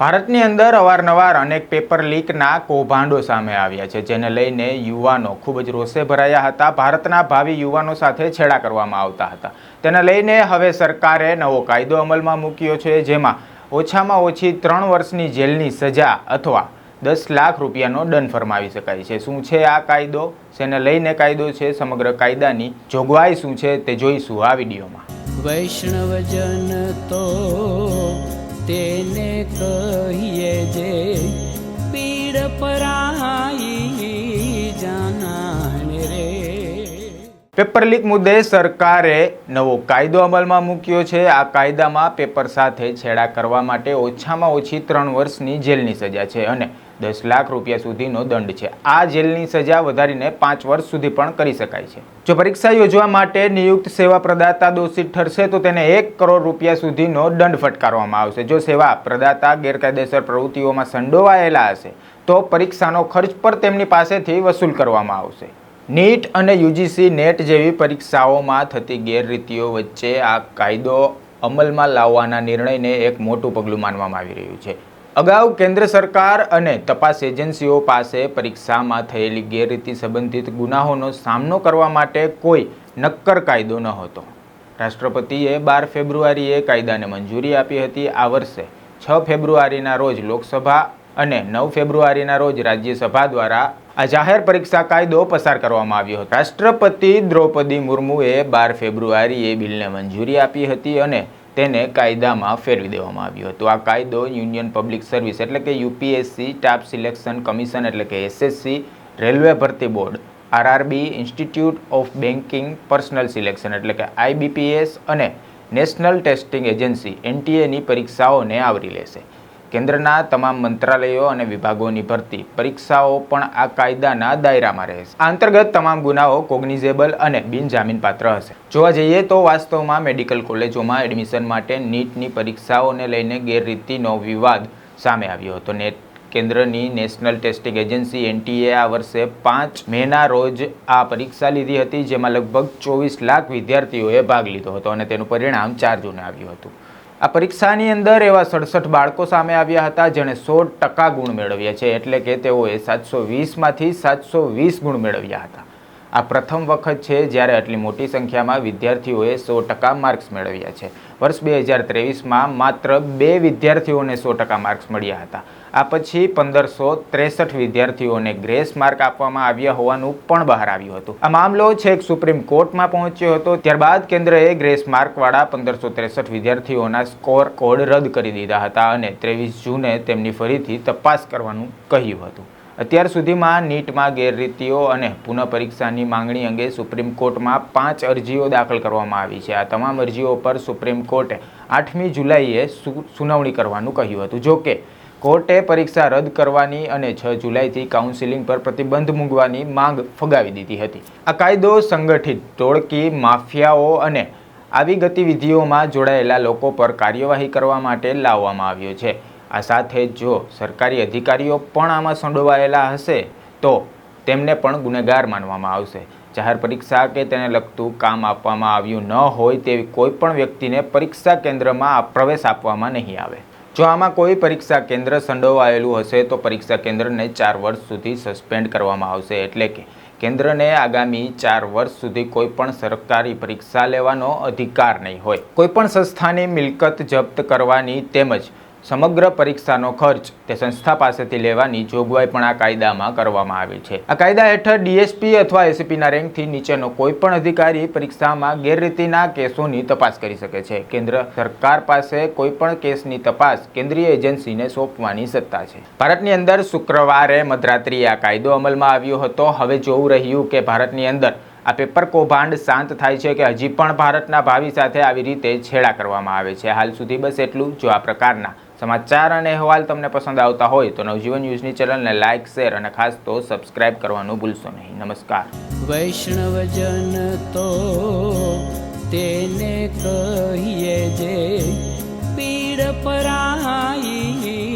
ભારતની અંદર અવારનવાર અનેક પેપર લીકના કૌભાંડો સામે આવ્યા છે, જેને લઈને યુવાનો ખૂબ જ રોષે ભરાયા હતા. ભારતના ભાવિ યુવાનો સાથે છેડા કરવામાં આવતા હતા. તેને લઈને હવે સરકારે નવો કાયદો અમલમાં મૂક્યો છે, જેમાં ઓછામાં ઓછી ત્રણ વર્ષની જેલની સજા અથવા દસ લાખ રૂપિયાનો દંડ ફરમાવી શકાય છે. શું છે આ કાયદો? શેને લઈને કાયદો છે, સમગ્ર કાયદાની જોગવાઈ શું છે તે જોઈશું આ વિડીયોમાં. વૈષ્ણવજન તો તેને કહીએ પેપર લીક મુદ્દે સરકારે નવો કાયદો અમલમાં મૂક્યો છે. આ કાયદામાં પેપર સાથે છેડા કરવા માટે ઓછામાં ઓછી ત્રણ વર્ષની જેલની સજા છે અને દસ લાખ રૂપિયા સુધીનો દંડ છે. આ જેલની સજા વધારીને પાંચ વર્ષ સુધી પણ કરી શકાય છે. જો પરીક્ષા યોજવા માટે નિયુક્ત સેવા પ્રદાતા દોષિત ઠરશે, તો તેને એક કરોડ રૂપિયા સુધીનો દંડ ફટકારવામાં આવશે. જો સેવા પ્રદાતા ગેરકાયદેસર પ્રવૃત્તિઓમાં સંડોવાયેલા હશે, તો પરીક્ષાનો ખર્ચ પર તેમની પાસેથી વસૂલ કરવામાં આવશે. નીટ અને યુજીસી નેટ જેવી પરીક્ષાઓમાં થતી ગેરરીતિઓ વચ્ચે આ કાયદો અમલમાં લાવવાના નિર્ણયને એક મોટું પગલું માનવામાં આવી રહ્યું છે. અગાઉ કેન્દ્ર સરકાર અને તપાસ એજન્સીઓ પાસે પરીક્ષામાં થયેલી ગેરરીતિ સંબંધિત ગુનાહોનો સામનો કરવા માટે કોઈ નક્કર કાયદો ન હતો. રાષ્ટ્રપતિએ બાર ફેબ્રુઆરીએ કાયદાને મંજૂરી આપી હતી. આ વર્ષે છ ફેબ્રુઆરીના રોજ લોકસભા અને નવ ફેબ્રુઆરીના રોજ રાજ્યસભા દ્વારા આ જાહેર પરીક્ષા કાયદો પસાર કરવામાં આવ્યો હતો. રાષ્ટ્રપતિ દ્રૌપદી મુર્મુએ બાર ફેબ્રુઆરીએ બિલને મંજૂરી આપી હતી અને તેને કાયદામાં ફેરવી દેવામાં આવ્યો હતો. આ કાયદો યુનિયન પબ્લિક સર્વિસ એટલે કે યુપીએસસી, સ્ટાફ સિલેક્શન કમિશન એટલે કે એસએસસી, રેલવે ભરતી board, RRB, institute of banking, personnel selection એટલે કે આઈબીપીએસ અને નેશનલ ટેસ્ટિંગ એજન્સી, એનટીએની પરીક્ષાઓને આવરી લેશે. કેન્દ્રના તમામ મંત્રાલયો અને વિભાગોની ભરતી, પરીક્ષાઓ પણ આ કાયદાના દાયરામાં રહેશે. આ અંતર્ગત તમામ ગુનાઓ કોગ્નિઝેબલ અને બિનજામીનપાત્ર હશે. જોવા જઈએ તો વાસ્તવમાં મેડિકલ કોલેજોમાં એડમિશન માટે નીટની પરીક્ષાઓને લઈને ગેરરીતિનો વિવાદ સામે આવ્યો હતો. નેટ કેન્દ્રની નેશનલ ટેસ્ટિંગ એજન્સી એનટીએ આ વર્ષે પાંચ મેના રોજ આ પરીક્ષા લીધી હતી, જેમાં લગભગ ચોવીસ લાખ વિદ્યાર્થીઓએ ભાગ લીધો હતો અને તેનું પરિણામ ચાર જૂને આવ્યું હતું. આ પરીક્ષાની અંદર એવા સડસઠ બાળકો સામે આવ્યા હતા, જેણે સો ટકા ગુણ મેળવ્યા છે. એટલે કે તેઓએ સાતસો વીસમાંથી સાતસો વીસ ગુણ મેળવ્યા હતા. આ પ્રથમ વખત છે જ્યારે આટલી મોટી સંખ્યામાં વિદ્યાર્થીઓએ સો ટકા માર્ક્સ મેળવ્યા છે. વર્ષ બે હજાર ત્રેવીસમાં માત્ર બે વિદ્યાર્થીઓને સો ટકા માર્ક્સ મળ્યા હતા. આ પછી પંદરસો ત્રેસઠ વિદ્યાર્થીઓને ગ્રેસ માર્ક આપવામાં આવ્યા હોવાનું પણ બહાર આવ્યું હતું. આ મામલો છેક સુપ્રીમ કોર્ટમાં પહોંચ્યો હતો, ત્યારબાદ કેન્દ્રએ ગ્રેસ માર્કવાળા પંદરસો ત્રેસઠ વિદ્યાર્થીઓના સ્કોર કોડ રદ કરી દીધા હતા અને ત્રેવીસ જૂને તેમની ફરીથી તપાસ કરવાનું કહ્યું હતું. અત્યાર સુધીમાં નીટમાં ગેરરીતિઓ અને પુનઃ પરીક્ષાની માંગણી અંગે સુપ્રીમ કોર્ટમાં પાંચ અરજીઓ દાખલ કરવામાં આવી છે. આ તમામ અરજીઓ પર સુપ્રીમ કોર્ટે આઠમી જુલાઈએ સુનાવણી કરવાનું કહ્યું હતું. જોકે કોર્ટે પરીક્ષા રદ કરવાની અને છ જુલાઈથી કાઉન્સિલિંગ પર પ્રતિબંધ મૂકવાની માંગ ફગાવી દીધી હતી. આ કાયદો સંગઠિત, ટોળકી, માફિયાઓ અને આવી ગતિવિધિઓમાં જોડાયેલા લોકો પર કાર્યવાહી કરવા માટે લાવવામાં આવ્યો છે. આ સાથે જો સરકારી અધિકારીઓ પણ આમાં સંડોવાયેલા હશે, તો તેમને પણ ગુનેગાર માનવામાં આવશે. જાહેર પરીક્ષા કે તેને લગતું કામ આપવામાં આવ્યું ન હોય તેવી કોઈ પણ વ્યક્તિને પરીક્ષા કેન્દ્રમાં પ્રવેશ આપવામાં નહીં આવે. જો આમાં કોઈ પરીક્ષા કેન્દ્ર સંડોવાયેલું હશે, તો પરીક્ષા કેન્દ્રને ચાર વર્ષ સુધી સસ્પેન્ડ કરવામાં આવશે. એટલે કે કેન્દ્રને આગામી ચાર વર્ષ સુધી કોઈ પણ સરકારી પરીક્ષા લેવાનો અધિકાર નહીં હોય. કોઈ પણ સંસ્થાની મિલકત જપ્ત કરવાની તેમજ સમગ્ર પરીક્ષાનો ખર્ચ તે સંસ્થા પાસેથી લેવાની જોગવાઈ પણ આ કાયદામાં કરવામાં આવી છે. આ કાયદા હેઠળ ડીએસપી અથવા એસીપીના રેન્કથી નીચેનો કોઈ પણ અધિકારી પરીક્ષામાં ગેરરીતિના કેસોની તપાસ કરી શકે છે. કેન્દ્ર સરકાર પાસે કોઈ પણ કેસની તપાસ કેન્દ્રીય એજન્સીને સોંપવાની સત્તા છે. ભારતની અંદર શુક્રવારે મધરાત્રિએ આ કાયદો અમલમાં આવ્યો હતો. હવે જોવું રહ્યું કે ભારતની અંદર આ પેપર કૌભાંડ શાંત થાય છે કે હજી પણ ભારતના ભાવિ સાથે આવી રીતે છેડા કરવામાં આવે છે. હાલ સુધી બસ એટલું જો આ પ્રકારના સમાચાર અને અહેવાલ તમને પસંદ આવતા હોય તો નવજીવન ન્યૂઝની ચેનલને લાઇક, શેર અને ખાસ તો સબસ્ક્રાઇબ કરવાનું ભૂલશો નહીં. નમસ્કાર. વૈષ્ણવજન તો તેને કહીએ જે પીડ પરાઈ